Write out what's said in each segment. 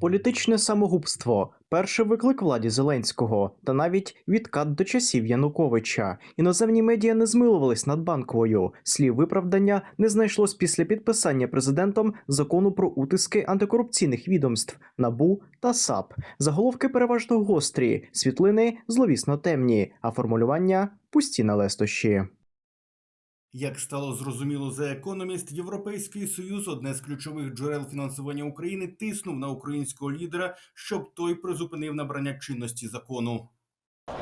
Політичне самогубство, перший виклик владі Зеленського та навіть відкат до часів Януковича. Іноземні медіа не змилувались над банковою. Слів виправдання не знайшлось після підписання президентом закону про утиски антикорупційних відомств НАБУ та САП. Заголовки переважно гострі, світлини зловісно темні, а формулювання пусті на лестощі. Як стало зрозуміло за економіст, Європейський Союз, одне з ключових джерел фінансування України, тиснув на українського лідера, щоб той призупинив набрання чинності закону.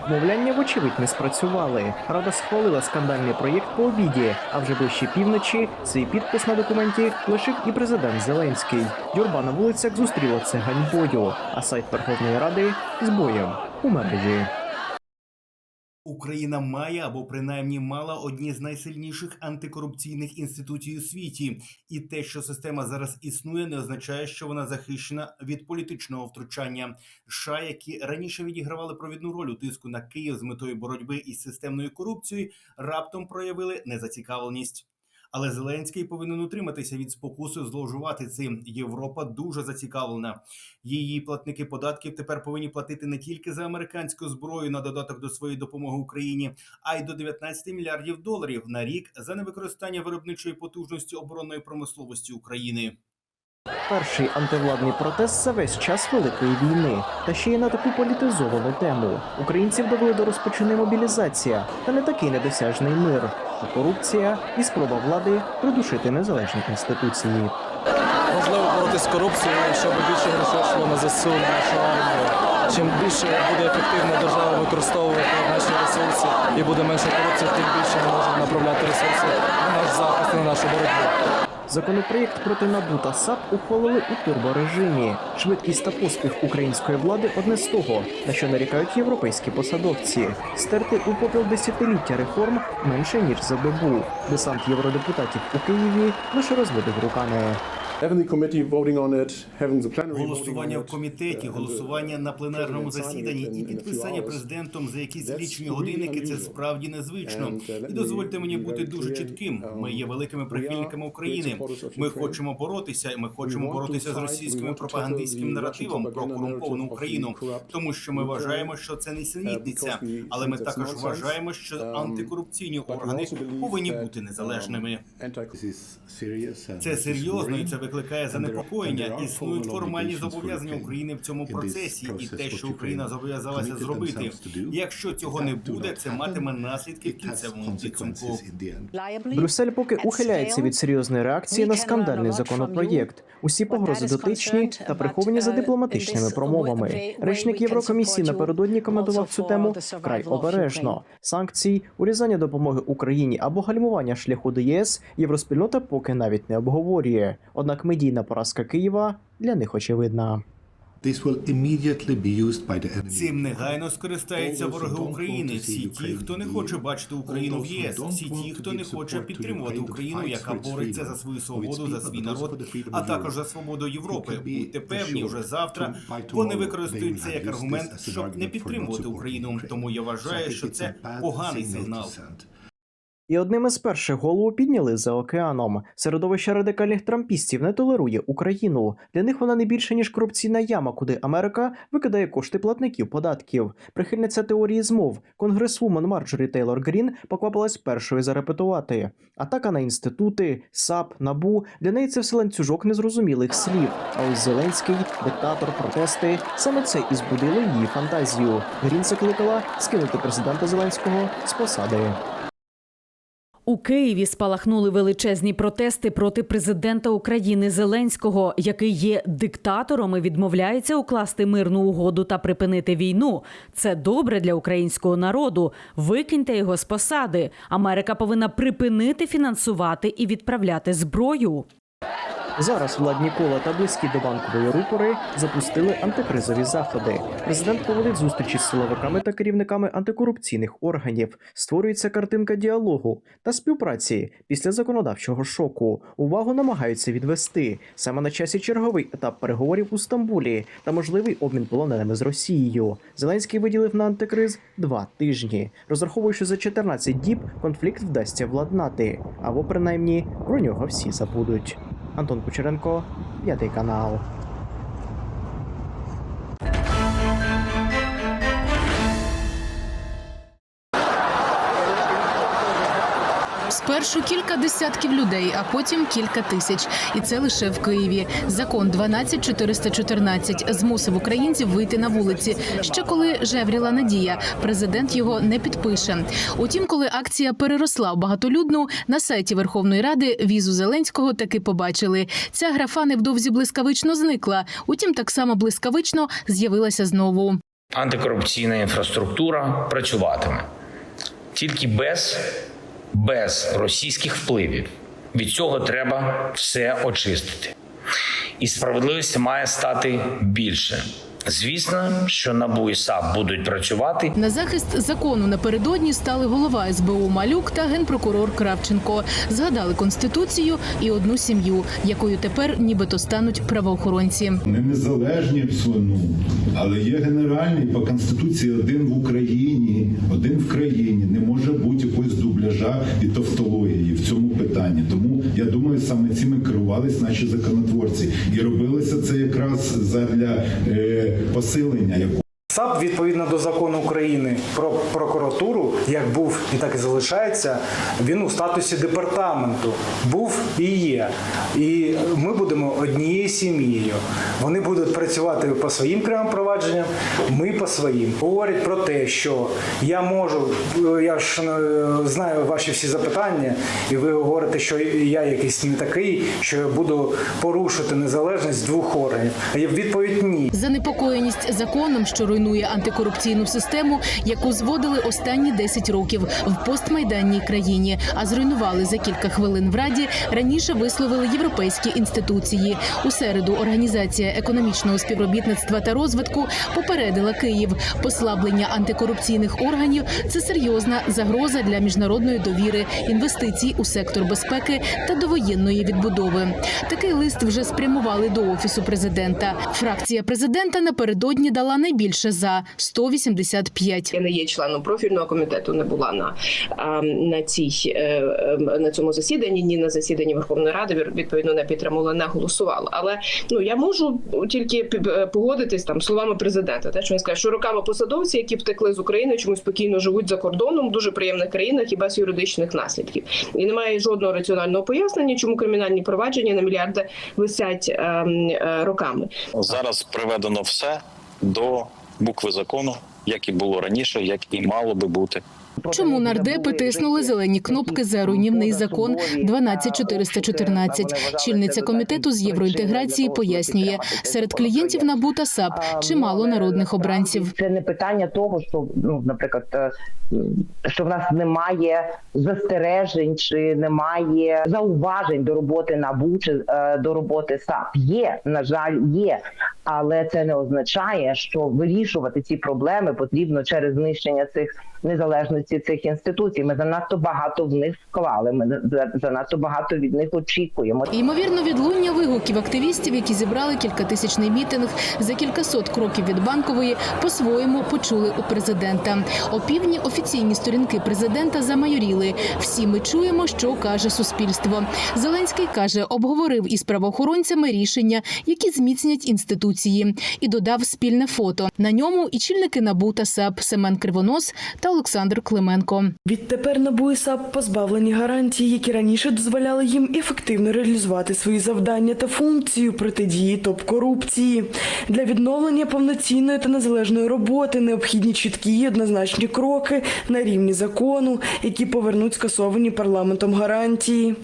Мовляння, вочевидь, не спрацювали. Рада схвалила скандальний проєкт по обіді, а вже ближче півночі свій підпис на документі лишив і президент Зеленський. Юрба на вулицях зустріла це ганьбою, а сайт Верховної Ради з боєм у мережі. Україна має або принаймні мала одні з найсильніших антикорупційних інституцій у світі, і те, що система зараз існує, не означає, що вона захищена від політичного втручання. США, які раніше відігравали провідну роль у тиску на Київ з метою боротьби із системною корупцією, раптом проявили незацікавленість. Але Зеленський повинен утриматися від спокуси зловжувати цим. Європа дуже зацікавлена. Її платники податків тепер повинні платити не тільки за американську зброю на додаток до своєї допомоги Україні, а й до 19 мільярдів доларів на рік за невикористання виробничої потужності оборонної промисловості України. Перший антивладний протест за весь час великої війни, та ще й на таку політизовану тему. Українців довели до розпочини мобілізація, та не такий недосяжний мир, а корупція і спроба влади придушити незалежні інституції. Можливо боротися з корупцією, щоб більше грошей йшло на ЗСУ, на нашу армію. Чим більше буде ефективно держава використовувати наші ресурси і буде менше корупції, тим більше ми можемо направляти ресурси на наш захист, на нашу боротьбу. Законопроєкт проти НАБУ та САП ухвалили у турборежимі. Швидкість та поспіх української влади одне з того, на що нарікають європейські посадовці. Стерти у попіл десятиліття реформ менше ніж за добу. Десант євродепутатів у Києві лише розводив руками. Having the committee voting on it, having the plenary Голосування в комітеті, uh, голосування на пленарному president signing it засіданні і підписання президентом за якісь лічні годинники це справді незвично. And, uh, І дозвольте мені бути дуже чітким. Ми є Um, великими прихильниками України. Ми хочемо боротися, і ми хочемо боротися з російським пропагандистським наративом про корумповану narrative of the Україну, тому що ми вважаємо, що це нісенітниця, because we але ми також вважаємо, що Um, антикорупційні органи повинні бути um, незалежними. Це серйозно і це викликає занепокоєння. Існують формальні зобов'язання України в цьому процесі, і те, що Україна зобов'язалася зробити. Якщо цього не буде, це матиме наслідки в кінцевому підсумку. Брюссель поки ухиляється від серйозної реакції на скандальний законопроєкт. Усі погрози дотичні та приховані за дипломатичними промовами. Речник Єврокомісії напередодні коментував цю тему вкрай обережно. Санкцій, урізання допомоги Україні або гальмування шляху до ЄС євроспільнота поки навіть не обговорює. Однак медійна поразка Києва для них очевидна. This will immediately be used by the enemy. Цим негайно скористаються вороги України. Всі ті, хто не хоче бачити Україну в ЄС, всі ті, хто не хоче підтримувати Україну, яка бореться за свою свободу, за свій народ, а також за свободу Європи. Будьте певні, вже завтра вони використають це як аргумент, щоб не підтримувати Україну. Тому я вважаю, що це поганий сигнал. І одним із перших голову підняли за океаном. Середовище радикальних трампістів не толерує Україну. Для них вона не більше ніж корупційна яма, куди Америка викидає кошти платників податків. Прихильниця теорії змов конгресвумен Марджорі Тейлор Грін поквапилась першою зарепетувати. Атака на інститути, САП, НАБУ для неї це все ланцюжок незрозумілих слів. А ось Зеленський, диктатор, протести саме це і збудило її фантазію. Грін закликала скинути президента Зеленського з посади. У Києві спалахнули величезні протести проти президента України Зеленського, який є диктатором і відмовляється укласти мирну угоду та припинити війну. Це добре для українського народу. Викиньте його з посади. Америка повинна припинити фінансувати і відправляти зброю. Зараз владні кола та близькі до банкової рупори запустили антикризові заходи. Президент проводить зустрічі з силовиками та керівниками антикорупційних органів. Створюється картинка діалогу та співпраці після законодавчого шоку. Увагу намагаються відвести саме на часі черговий етап переговорів у Стамбулі та можливий обмін полоненими з Росією. Зеленський виділив на антикриз два тижні, розраховує, що за 14 діб конфлікт вдасться владнати, або принаймні про нього всі забудуть. Антон Кучеренко, п'ятий канал. Спершу кілька десятків людей, а потім кілька тисяч. І це лише в Києві. Закон 12414 змусив українців вийти на вулиці. Ще коли жевріла надія, президент його не підпише. Утім, коли акція переросла в багатолюдну, на сайті Верховної Ради візу Зеленського таки побачили. Ця графа невдовзі блискавично зникла. Утім, так само блискавично з'явилася знову. антикорупційна інфраструктура працюватиме тільки без, без російських впливів. Від цього треба все очистити. І справедливості має стати більше. Звісно, що НАБУ і САП будуть працювати На захист закону напередодні стали голова СБУ Малюк та генпрокурор Кравченко. Згадали конституцію і одну сім'ю, якою тепер нібито стануть правоохоронці. Не незалежні в своєму, але є генеральний по конституції один в Україні, один в країні. Не може бути якогось дубляжа і тавтології в цьому питанні. Тому я думаю, саме цими керувались наші законотворці, і робилося це якраз задля е, посилення якого. САП відповідно до закону України про прокуратуру, як був і так і залишається, він у статусі департаменту був і є. І ми будемо однією сім'єю. Вони будуть працювати по своїм кривим провадженням, ми по своїм. Говорять про те, що я можу, я ж е, знаю ваші всі запитання, і ви говорите, що я якийсь не такий, що я буду порушити незалежність двох органів. А я відповідь ні. Занепокоєність законом, що руйнує антикорупційну систему, яку зводили останні 10 років в постмайданній країні, а зруйнували за кілька хвилин в раді. Раніше висловили європейські інституції. У середу організація економічного співробітництва та розвитку попередила Київ. Послаблення антикорупційних органів це серйозна загроза для міжнародної довіри, інвестицій у сектор безпеки та довоєнної відбудови. Такий лист вже спрямували до офісу президента. Фракція президента напередодні дала найбільше за 185. Я не є членом профільного комітету, не була на, на цій е, е, на цьому засіданні, ні на засіданні Верховної Ради відповідно не підтримувала, не голосувала. Але ну я можу тільки пі- погодитись там словами президента. Те, що він скаже, що роками посадовці, які втекли з України, чомусь спокійно живуть за кордоном в дуже приємних країнах і без юридичних наслідків. І немає жодного раціонального пояснення, чому кримінальні провадження на мільярди висять ем, е, роками. Зараз приведено все до букви закону, як і було раніше, як і мало би бути. Чому нардепи тиснули зелені кнопки за руйнівний закон 12414? Чільниця комітету з євроінтеграції пояснює, серед клієнтів НАБУ та САП чимало народних обранців. Це не питання того, що ну, наприклад, е, що в нас немає застережень чи немає зауважень до роботи НАБУ чи е, до роботи САП. Є, на жаль, є, але це не означає, що вирішувати ці проблеми потрібно через знищення цих незалежності цих інституцій. Ми занадто багато в них вклали. Ми за- занадто багато від них очікуємо. Ймовірно, відлуння вигуків активістів, які зібрали кількатисячний мітинг за кількасот кроків від банкової, по-своєму почули у президента. Опівдні офіційні сторінки президента замайоріли. Всі ми чуємо, що каже суспільство. Зеленський каже, обговорив із правоохоронцями рішення, які зміцнять інституції, і додав спільне фото. На ньому і чільники НАБУ та САП Семен Кривонос та Олександр Клименко. Відтепер НАБУ і САП позбавлені гарантій, які раніше дозволяли їм ефективно реалізувати свої завдання та функцію протидії топ-корупції. Для відновлення повноцінної та незалежної роботи необхідні чіткі і однозначні кроки на рівні закону, які повернуть скасовані парламентом гарантії.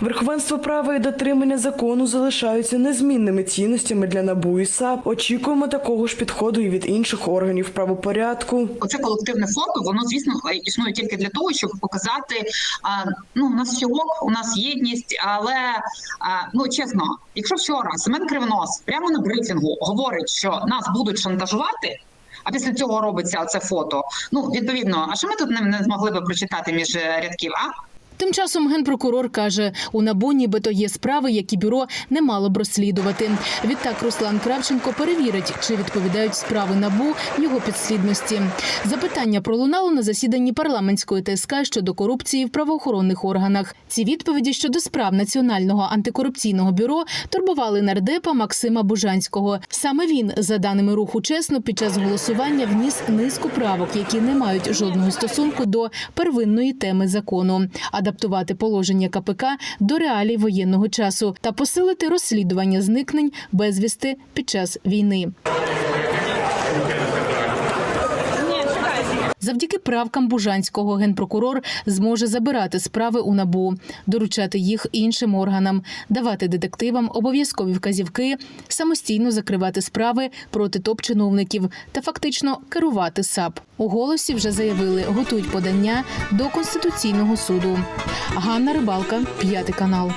Верховенство права і дотримання закону залишаються незмінними цінностями для НАБУ і САП. Очікуємо такого ж підходу і від інших органів правопорядку. Оце колективне фото, воно звісно існує тільки для того, щоб показати, ну у нас сілок, у нас єдність, але ну чесно, якщо вчора Семен Кривонос прямо на брифінгу говорить, що нас будуть шантажувати. А після цього робиться це фото. Ну відповідно, а що ми тут не, змогли би прочитати між рядків? А Тим часом генпрокурор каже, у НАБУ нібито є справи, які бюро не мало б розслідувати. Відтак Руслан Кравченко перевірить, чи відповідають справи НАБУ його підслідності. Запитання пролунало на засіданні парламентської ТСК щодо корупції в правоохоронних органах. Ці відповіді щодо справ Національного антикорупційного бюро турбували нардепа Максима Бужанського. Саме він, за даними руху чесно, під час голосування вніс низку правок, які не мають жодного стосунку до первинної теми закону. Адам адаптувати положення КПК до реалій воєнного часу та посилити розслідування зникнень безвісти під час війни. Завдяки правкам Бужанського генпрокурор зможе забирати справи у набу, доручати їх іншим органам, давати детективам обов'язкові вказівки, самостійно закривати справи проти топ-чиновників та фактично керувати САП. У голосі вже заявили, готують подання до конституційного суду. Ганна Рибалка, п'ятий канал.